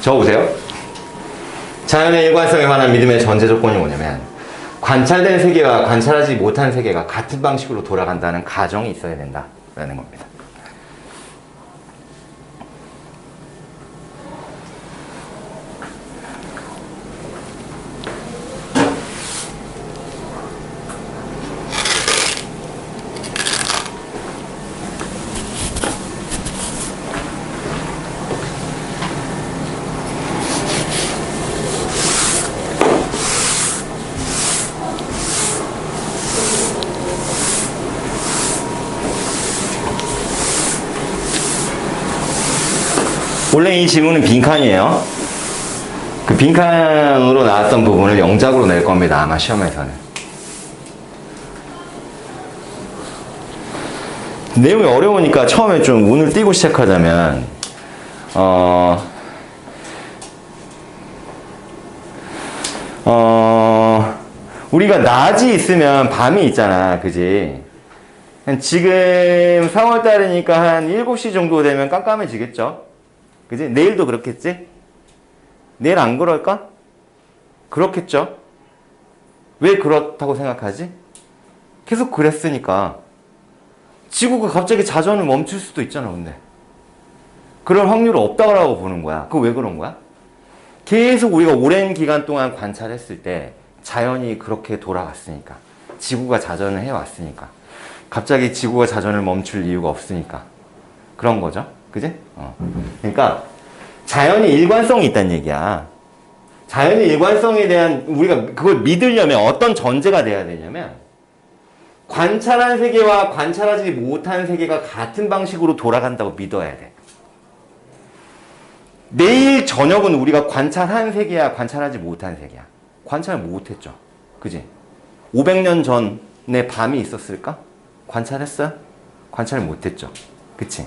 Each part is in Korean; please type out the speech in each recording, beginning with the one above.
적어보세요. 자연의 일관성에 관한 믿음의 전제 조건이 뭐냐면 관찰된 세계와 관찰하지 못한 세계가 같은 방식으로 돌아간다는 가정이 있어야 된다라는 겁니다. 원래 이 지문은 빈칸이에요. 그 빈칸으로 나왔던 부분을 영작으로 낼 겁니다. 아마 시험에서는. 내용이 어려우니까 처음에 좀 운을 띄고 시작하자면, 어, 어, 우리가 낮이 있으면 밤이 있잖아. 그지? 지금 3월달이니까 한 7시 정도 되면 깜깜해지겠죠? 그지? 내일도 그렇겠지? 내일 안 그럴까? 그렇겠죠? 왜 그렇다고 생각하지? 계속 그랬으니까. 지구가 갑자기 자전을 멈출 수도 있잖아, 근데. 그럴 확률은 없다고 보는 거야. 그거 왜 그런 거야? 계속 우리가 오랜 기간 동안 관찰했을 때 자연이 그렇게 돌아갔으니까. 지구가 자전을 해왔으니까. 갑자기 지구가 자전을 멈출 이유가 없으니까. 그런 거죠. 그지? 어. 그러니까 자연이 일관성이 있다는 얘기야. 자연의 일관성에 대한 우리가 그걸 믿으려면 어떤 전제가 돼야 되냐면 관찰한 세계와 관찰하지 못한 세계가 같은 방식으로 돌아간다고 믿어야 돼. 내일 저녁은 우리가 관찰한 세계야, 관찰하지 못한 세계야. 관찰 못했죠. 그지? 500년 전에 밤이 있었을까? 관찰했어요? 관찰 못했죠. 그치?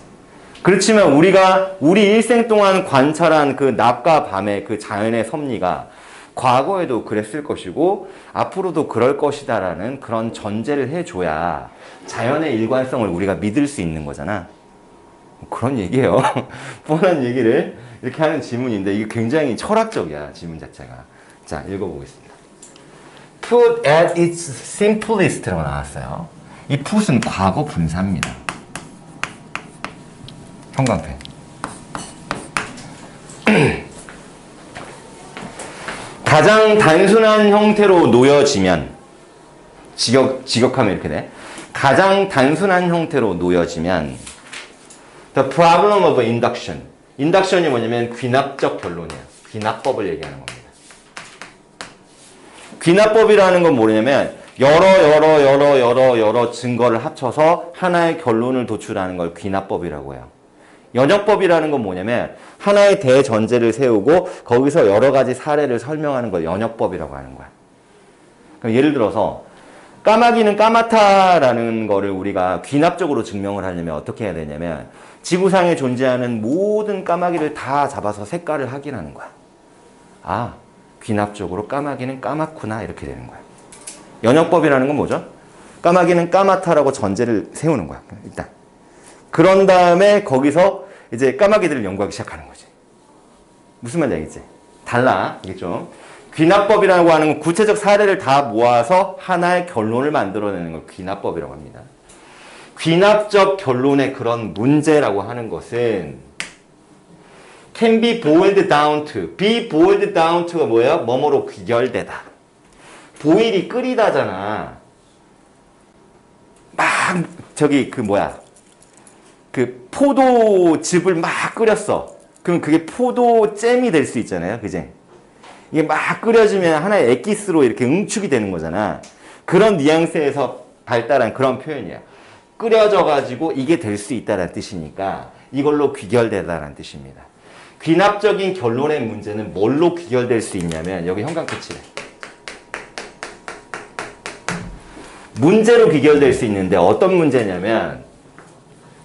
그렇지만 우리가 우리 일생 동안 관찰한 그 낮과 밤의 그 자연의 섭리가 과거에도 그랬을 것이고 앞으로도 그럴 것이다라는 그런 전제를 해줘야 자연의 일관성을 우리가 믿을 수 있는 거잖아. 그런 얘기예요. 뻔한 얘기를 이렇게 하는 지문인데 이게 굉장히 철학적이야 지문 자체가. 자 읽어보겠습니다. Put at its simplest라고 나왔어요. 이 put은 과거 분사입니다. 형광펜. 가장 단순한 형태로 놓여지면 직역 직역하면 이렇게 돼. 가장 단순한 형태로 놓여지면 the problem of induction. 인덕션이 뭐냐면 귀납적 결론이야. 귀납법을 얘기하는 겁니다. 귀납법이라는 건 뭐냐면 여러 여러 여러 여러 여러 증거를 합쳐서 하나의 결론을 도출하는 걸 귀납법이라고 해요. 연역법이라는 건 뭐냐면 하나의 대전제를 세우고 거기서 여러 가지 사례를 설명하는 걸 연역법이라고 하는 거야. 그럼 예를 들어서 까마귀는 까맣다라는 거를 우리가 귀납적으로 증명을 하려면 어떻게 해야 되냐면 지구상에 존재하는 모든 까마귀를 다 잡아서 색깔을 확인하는 거야. 아, 귀납적으로 까마귀는 까맣구나 이렇게 되는 거야. 연역법이라는 건 뭐죠? 까마귀는 까맣다라고 전제를 세우는 거야. 일단. 그런 다음에 거기서 이제 까마귀들을 연구하기 시작하는 거지. 무슨 말인지 알겠지? 달라. 이게 좀. 귀납법이라고 하는 건 구체적 사례를 다 모아서 하나의 결론을 만들어내는 걸 귀납법이라고 합니다. 귀납적 결론의 그런 문제라고 하는 것은 can be boiled down to. be boiled down to가 뭐예요? 뭐뭐로 귀결되다. 보일이 끓이다잖아. 막 저기 그 뭐야 그 포도즙을 막 끓였어. 그럼 그게 포도잼이 될 수 있잖아요. 그제? 이게 막 끓여지면 하나의 엑기스로 이렇게 응축이 되는 거잖아. 그런 뉘앙스에서 발달한 그런 표현이야. 끓여져가지고 이게 될 수 있다는 뜻이니까 이걸로 귀결되다라는 뜻입니다. 귀납적인 결론의 문제는 뭘로 귀결될 수 있냐면 여기 형광 끝이래. 문제로 귀결될 수 있는데 어떤 문제냐면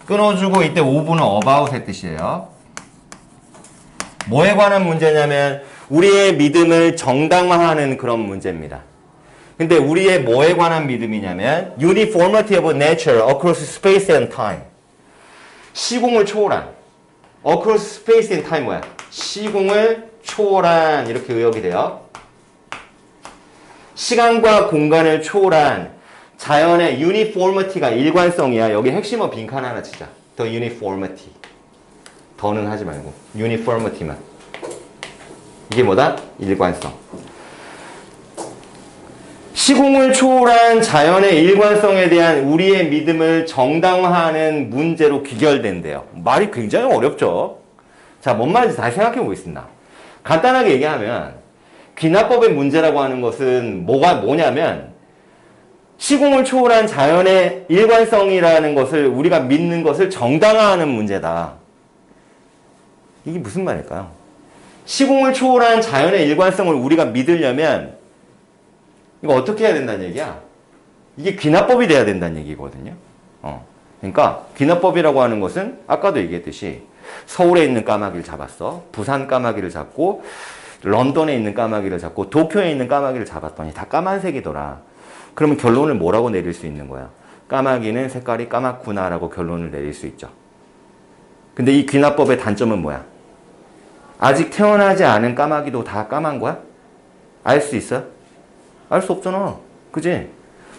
끊어주고 이때 5분은 about의 뜻이에요. 뭐에 관한 문제냐면 우리의 믿음을 정당화하는 그런 문제입니다. 근데 우리의 뭐에 관한 믿음이냐면 uniformity of nature across space and time. 시공을 초월한 across space and time 뭐야? 시공을 초월한 이렇게 의역이 돼요. 시간과 공간을 초월한 자연의 유니포머티가 일관성이야. 여기 핵심어 빈칸 하나 치자. 더 유니포머티. 더는 하지 말고 유니포머티만. 이게 뭐다? 일관성. 시공을 초월한 자연의 일관성에 대한 우리의 믿음을 정당화하는 문제로 귀결된대요. 말이 굉장히 어렵죠? 자, 뭔 말인지 다시 생각해 보겠습니다. 간단하게 얘기하면, 귀납법의 문제라고 하는 것은 뭐가, 뭐냐면, 시공을 초월한 자연의 일관성이라는 것을 우리가 믿는 것을 정당화하는 문제다. 이게 무슨 말일까요? 시공을 초월한 자연의 일관성을 우리가 믿으려면 이거 어떻게 해야 된다는 얘기야? 이게 귀납법이 돼야 된다는 얘기거든요. 어. 그러니까 귀납법이라고 하는 것은 아까도 얘기했듯이 서울에 있는 까마귀를 잡았어. 부산 까마귀를 잡고 런던에 있는 까마귀를 잡고 도쿄에 있는 까마귀를 잡았더니 다 까만색이더라. 그러면 결론을 뭐라고 내릴 수 있는 거야? 까마귀는 색깔이 까맣구나라고 결론을 내릴 수 있죠. 근데 이 귀납법의 단점은 뭐야? 아직 태어나지 않은 까마귀도 다 까만 거야? 알 수 있어? 알 수 없잖아. 그지?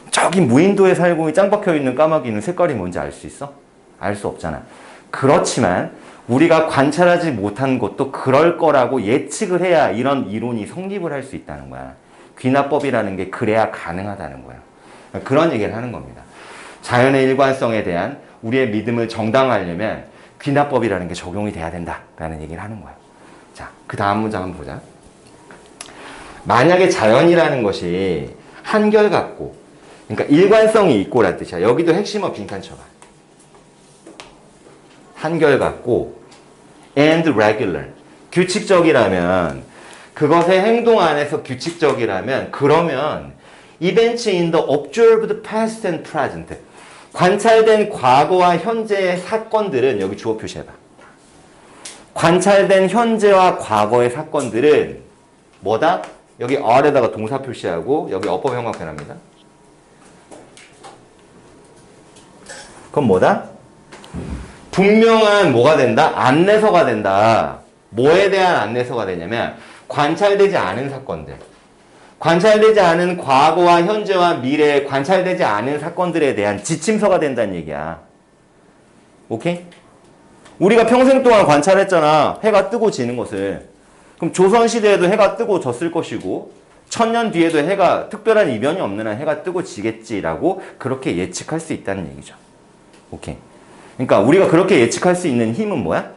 저기 무인도에 살고 짱 박혀 있는 까마귀는 색깔이 뭔지 알 수 있어? 알 수 없잖아. 그렇지만 우리가 관찰하지 못한 것도 그럴 거라고 예측을 해야 이런 이론이 성립을 할 수 있다는 거야. 귀납법이라는 게 그래야 가능하다는 거야. 그런 얘기를 하는 겁니다. 자연의 일관성에 대한 우리의 믿음을 정당화하려면 귀납법이라는 게 적용이 돼야 된다라는 얘기를 하는 거야. 자, 그 다음 문장 한번 보자. 만약에 자연이라는 것이 한결같고, 그러니까 일관성이 있고란 뜻이야. 여기도 핵심어 빈칸 쳐봐. 한결같고, and regular. 규칙적이라면, 그것의 행동 안에서 규칙적이라면, 그러면, events in the observed past and present. 관찰된 과거와 현재의 사건들은, 여기 주어 표시해봐. 관찰된 현재와 과거의 사건들은, 뭐다? 여기 R에다가 동사 표시하고 여기 어법 형광펜합니다. 그럼 뭐다? 분명한 뭐가 된다? 안내서가 된다. 뭐에 대한 안내서가 되냐면 관찰되지 않은 사건들. 관찰되지 않은 과거와 현재와 미래에 관찰되지 않은 사건들에 대한 지침서가 된다는 얘기야. 오케이? 우리가 평생 동안 관찰했잖아. 해가 뜨고 지는 것을. 그럼 조선시대에도 해가 뜨고 졌을 것이고 천년 뒤에도 해가 특별한 이변이 없는 한 해가 뜨고 지겠지라고 그렇게 예측할 수 있다는 얘기죠. 오케이. 그러니까 우리가 그렇게 예측할 수 있는 힘은 뭐야?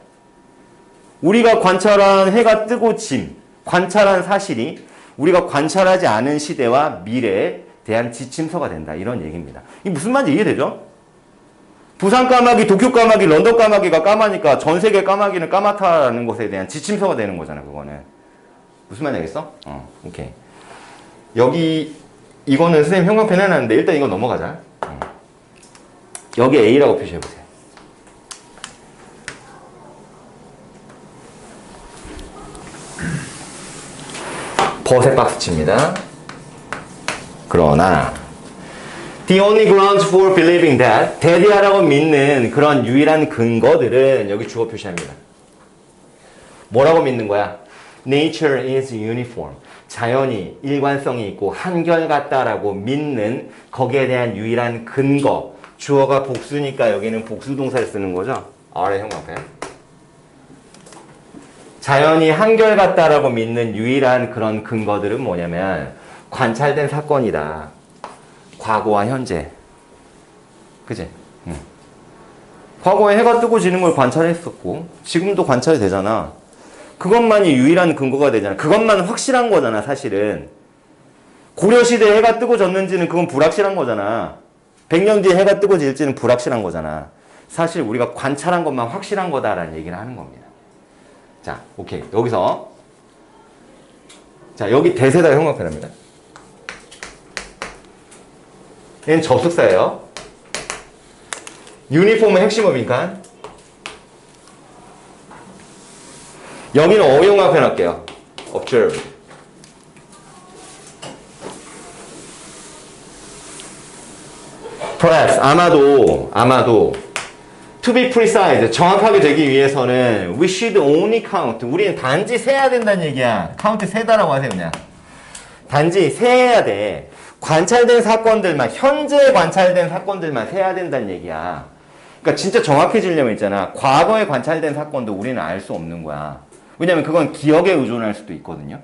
우리가 관찰한 해가 뜨고 짐, 관찰한 사실이 우리가 관찰하지 않은 시대와 미래에 대한 지침서가 된다. 이런 얘기입니다. 이게 무슨 말인지 이해되죠? 부산 까마귀, 도쿄 까마귀, 런던 까마귀가 까마니까 전 세계 까마귀는 까맣다라는 것에 대한 지침서가 되는 거잖아, 그거는. 무슨 말인지 알겠어? 어, 오케이. 여기, 이거는 선생님 형광펜 해놨는데 일단 이거 넘어가자. 어. 여기 A라고 표시해보세요. 버색 박스 칩니다. 그러나, The only grounds for believing that 대디하라고 믿는 그런 유일한 근거들은 여기 주어 표시합니다. 뭐라고 믿는 거야? Nature is uniform. 자연이 일관성이 있고 한결같다라고 믿는 거기에 대한 유일한 근거. 주어가 복수니까 여기는 복수 동사를 쓰는 거죠. 아래 형광펜. 자연이 한결같다라고 믿는 유일한 그런 근거들은 뭐냐면 관찰된 사건이다. 과거와 현재. 그지? 응. 과거에 해가 뜨고 지는 걸 관찰했었고, 지금도 관찰이 되잖아. 그것만이 유일한 근거가 되잖아. 그것만 확실한 거잖아, 사실은. 고려시대에 해가 뜨고 졌는지는 그건 불확실한 거잖아. 100년 뒤에 해가 뜨고 질지는 불확실한 거잖아. 사실 우리가 관찰한 것만 확실한 거다라는 얘기를 하는 겁니다. 자, 오케이. 여기서. 자, 여기 대세다 형광펜입니다. 얘는 접속사예요. 유니폼의 핵심어 빈칸. 여기는 어용화 표현할게요. observe. perhaps 아마도 아마도 To be precise, 정확하게 되기 위해서는 we should only count. 우리는 단지 세야 된다는 얘기야. count 세다라고 하세요, 그냥. 단지 세야 돼. 관찰된 사건들만, 현재 관찰된 사건들만 세야 된다는 얘기야. 그러니까 진짜 정확해지려면 있잖아. 과거에 관찰된 사건도 우리는 알 수 없는 거야. 왜냐면 그건 기억에 의존할 수도 있거든요.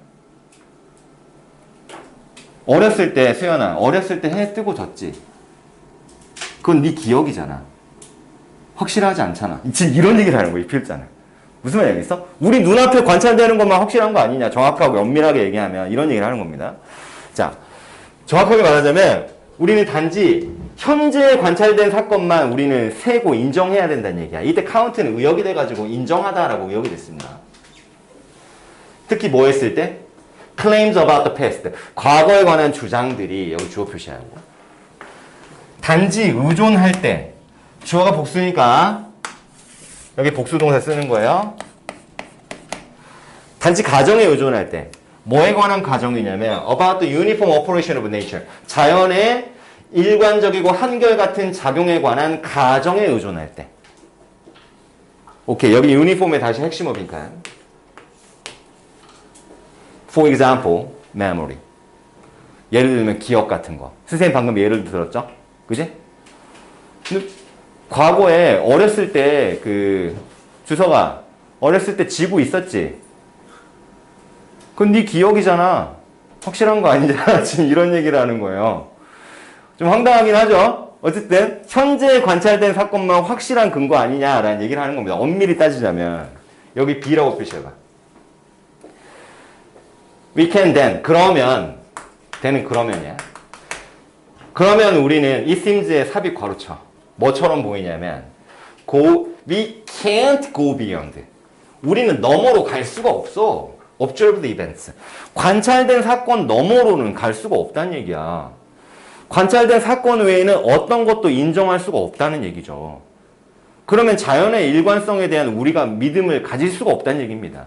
어렸을 때, 수연아, 어렸을 때 해 뜨고 졌지. 그건 네 기억이잖아. 확실하지 않잖아. 지금 이런 얘기를 하는 거야, 이 필자는. 무슨 말이 알겠어? 우리 눈앞에 관찰되는 것만 확실한 거 아니냐. 정확하고 엄밀하게 얘기하면 이런 얘기를 하는 겁니다. 자, 정확하게 말하자면 우리는 단지 현재 관찰된 사건만 우리는 세고 인정해야 된다는 얘기야. 이때 카운트는 의역이 돼가지고 인정하다라고 의역이 됐습니다. 특히 뭐 했을 때? claims about the past. 과거에 관한 주장들이 여기 주어 표시하고. 단지 의존할 때 주어가 복수니까 여기 복수 동사 쓰는 거예요. 단지 가정에 의존할 때 뭐에 관한 가정이냐면 about the uniform operation of nature 자연의 일관적이고 한결같은 작용에 관한 가정에 의존할 때 오케이 여기 유니폼에 다시 핵심어니까 For example, memory 예를 들면 기억 같은 거 선생님 방금 예를 들었죠? 그지? 과거에 어렸을 때 그 주서가 어렸을 때 지구 있었지? 그건 네 기억이잖아. 확실한 거 아니잖아. 지금 이런 얘기를 하는 거예요. 좀 황당하긴 하죠? 어쨌든 현재 관찰된 사건만 확실한 근거 아니냐라는 얘기를 하는 겁니다. 엄밀히 따지자면 여기 B라고 표시해봐. We can then 그러면 then 그러면이야. 그러면 우리는 it seems의 삽입 괄호쳐. 뭐처럼 보이냐면 go, we can't go beyond. 우리는 너머로 갈 수가 없어. observed events. 관찰된 사건 너머로는 갈 수가 없다는 얘기야. 관찰된 사건 외에는 어떤 것도 인정할 수가 없다는 얘기죠. 그러면 자연의 일관성에 대한 우리가 믿음을 가질 수가 없다는 얘기입니다.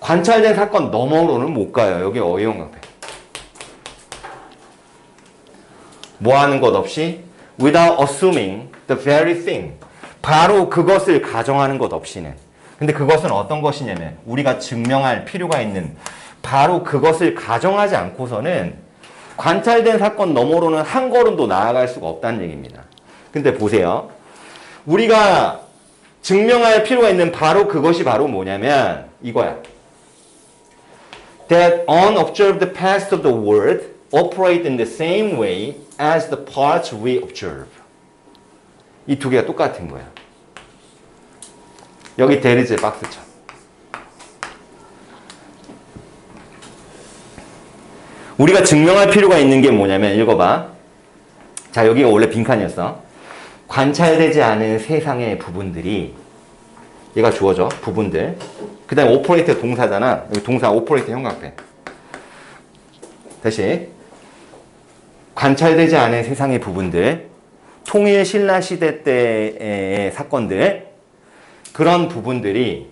관찰된 사건 너머로는 못 가요. 여기 어휘용 강패. 뭐 하는 것 없이 without assuming the very thing. 바로 그것을 가정하는 것 없이는. 근데 그것은 어떤 것이냐면 우리가 증명할 필요가 있는 바로 그것을 가정하지 않고서는 관찰된 사건 너머로는 한 걸음도 나아갈 수가 없다는 얘기입니다. 근데 보세요. 우리가 증명할 필요가 있는 바로 그것이 바로 뭐냐면 이거야. That unobserved parts of the world operate in the same way as the parts we observe. 이 두 개가 똑같은 거야. 여기 데리즈 박스쳐. 우리가 증명할 필요가 있는 게 뭐냐면 읽어봐. 자 여기가 원래 빈칸이었어. 관찰되지 않은 세상의 부분들이 얘가 주어져 부분들. 그 다음에 오퍼레이터 동사잖아. 여기 동사 오퍼레이터 형광펜. 다시 관찰되지 않은 세상의 부분들, 통일 신라 시대 때의 사건들, 그런 부분들이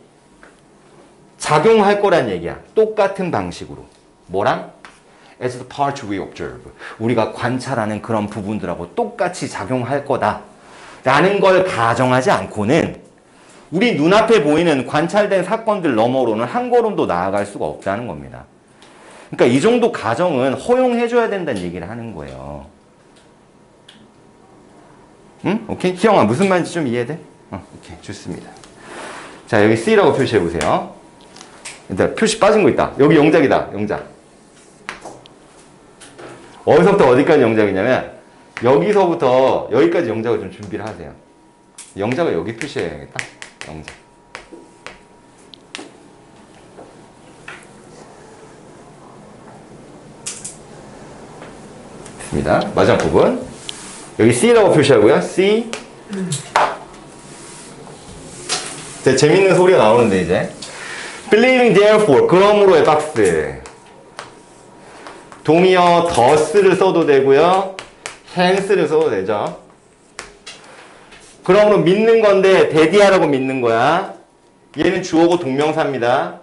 작용할 거란 얘기야. 똑같은 방식으로. 뭐랑? As the parts we observe. 우리가 관찰하는 그런 부분들하고 똑같이 작용할 거다. 라는 걸 가정하지 않고는 우리 눈앞에 보이는 관찰된 사건들 너머로는 한 걸음도 나아갈 수가 없다는 겁니다. 그러니까 이 정도 가정은 허용해줘야 된다는 얘기를 하는 거예요. 응? 오케이? 희영아, 무슨 말인지 좀 이해돼? 어, 오케이. 좋습니다. 자, 여기 C라고 표시해보세요. 일단 표시 빠진 거 있다. 여기 영작이다. 영작. 어디서부터 어디까지 영작이냐면, 여기서부터 여기까지 영작을 좀 준비를 하세요. 영작을 여기 표시해야겠다. 영작. 있습니다. 마지막 부분. 여기 C라고 표시하고요. C. 자, 재밌는 소리가 나오는데 이제. Believing therefore. 그러므로의 박스. 동의어 더스를 써도 되고요. hence를 써도 되죠. 그러므로 믿는 건데 대디하라고 믿는 거야. 얘는 주어고 동명사입니다.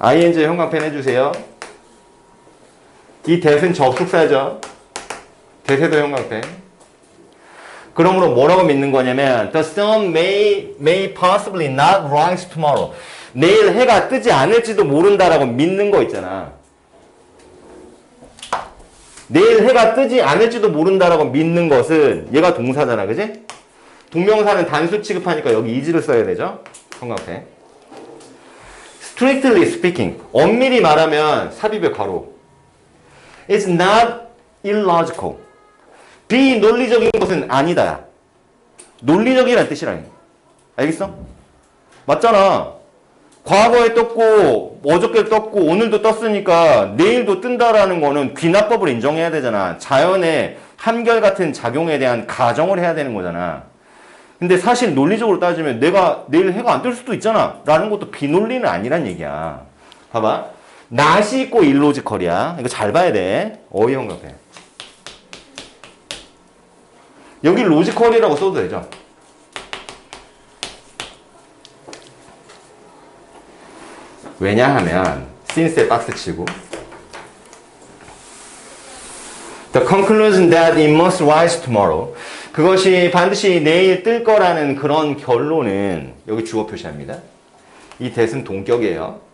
ing 형광펜 해주세요. 이 대는 접속사죠. 대세도 형광펜. 그러므로 뭐라고 믿는 거냐면 the sun may may possibly not rise tomorrow. 내일 해가 뜨지 않을지도 모른다라고 믿는 거 있잖아. 내일 해가 뜨지 않을지도 모른다라고 믿는 것은 얘가 동사잖아, 그지? 동명사는 단수 취급하니까 여기 이지를 써야 되죠? 성각해. Strictly speaking, 엄밀히 말하면 삽입의 괄호. It's not illogical. 비논리적인 것은 아니다. 논리적이란 뜻이라니. 알겠어? 맞잖아. 과거에 떴고 어저께 떴고 오늘도 떴으니까 내일도 뜬다라는 거는 귀납법을 인정해야 되잖아. 자연의 한결같은 작용에 대한 가정을 해야 되는 거잖아. 근데 사실 논리적으로 따지면 내가 내일 해가 안 뜰 수도 있잖아. 라는 것도 비논리는 아니란 얘기야. 봐봐. 낫이 있고 일로지컬이야. 이거 잘 봐야 돼. 형각해. 여기 로지컬이라고 써도 되죠. 왜냐하면 since에 박스 치고 The conclusion that it must rise tomorrow. 그것이 반드시 내일 뜰 거라는 그런 결론은 여기 주어 표시합니다. 이 대은 동격이에요.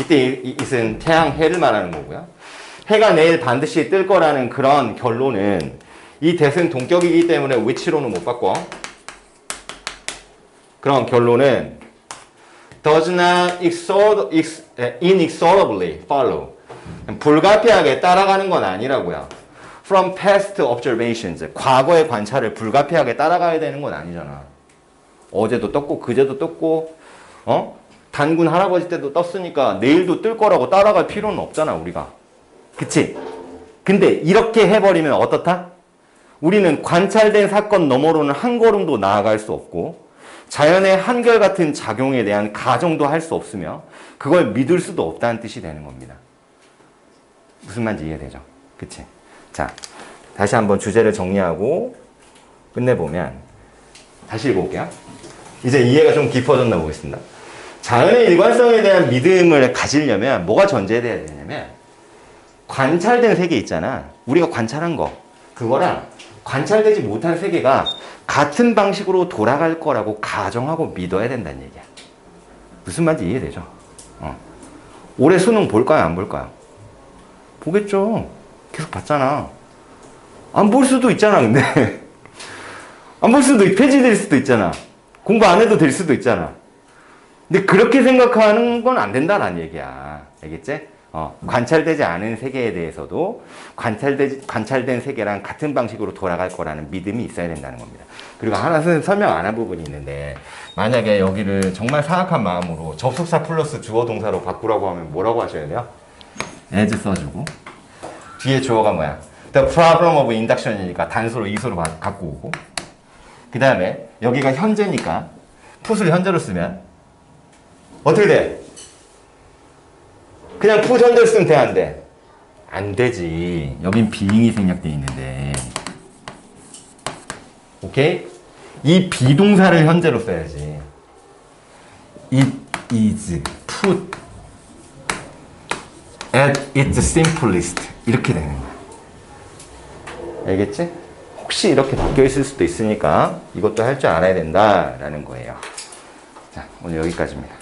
이때 이 it은 태양 해를 말하는 거고요. 해가 내일 반드시 뜰 거라는 그런 결론은 이 대은 동격이기 때문에 which로는 못 바꿔. 그런 결론은 does not exor- ex- inexorably follow. 불가피하게 따라가는 건 아니라고요. From past observations. 과거의 관찰을 불가피하게 따라가야 되는 건 아니잖아. 어제도 떴고, 그제도 떴고, 어? 단군 할아버지 때도 떴으니까 내일도 뜰 거라고 따라갈 필요는 없잖아, 우리가. 그치? 근데 이렇게 해버리면 어떻다? 우리는 관찰된 사건 너머로는 한 걸음도 나아갈 수 없고, 자연의 한결같은 작용에 대한 가정도 할 수 없으며, 그걸 믿을 수도 없다는 뜻이 되는 겁니다. 무슨 말인지 이해되죠? 그치? 자, 다시 한번 주제를 정리하고 끝내보면, 다시 읽어볼게요. 이제 이해가 좀 깊어졌나 보겠습니다. 자연의 일관성에 대한 믿음을 가지려면 뭐가 전제돼야 되냐면, 관찰된 세계 있잖아. 우리가 관찰한 거. 그거랑 관찰되지 못한 세계가 같은 방식으로 돌아갈 거라고 가정하고 믿어야 된다는 얘기야. 무슨 말인지 이해되죠? 어. 올해 수능 볼까요? 안 볼까요? 보겠죠. 계속 봤잖아. 안 볼 수도 있잖아, 근데. 안 볼 수도, 있- 폐지될 수도 있잖아. 공부 안 해도 될 수도 있잖아. 근데 그렇게 생각하는 건 안 된다는 얘기야. 알겠지? 어, 관찰되지 않은 세계에 대해서도 관찰되, 관찰된 세계랑 같은 방식으로 돌아갈 거라는 믿음이 있어야 된다는 겁니다. 그리고 하나 설명 안 한 부분이 있는데, 만약에 여기를 정말 사악한 마음으로 접속사 플러스 주어 동사로 바꾸라고 하면 뭐라고 하셔야 돼요? as 써주고, 뒤에 주어가 뭐야? The problem of induction이니까 단수로 이수로 바- 갖고 오고, 그 다음에 여기가 현재니까 풋을 현재로 쓰면 어떻게 돼? 그냥 풋 현재로 쓰면 돼, 안 돼? 안 되지. 여긴 비잉이 생략돼 있는데. 오케이? 이 비동사를 현재로 써야지. It is put at its simplest. 이렇게 되는 거야. 알겠지? 혹시 이렇게 바뀌어 있을 수도 있으니까 이것도 할 줄 알아야 된다라는 거예요. 자, 오늘 여기까지입니다.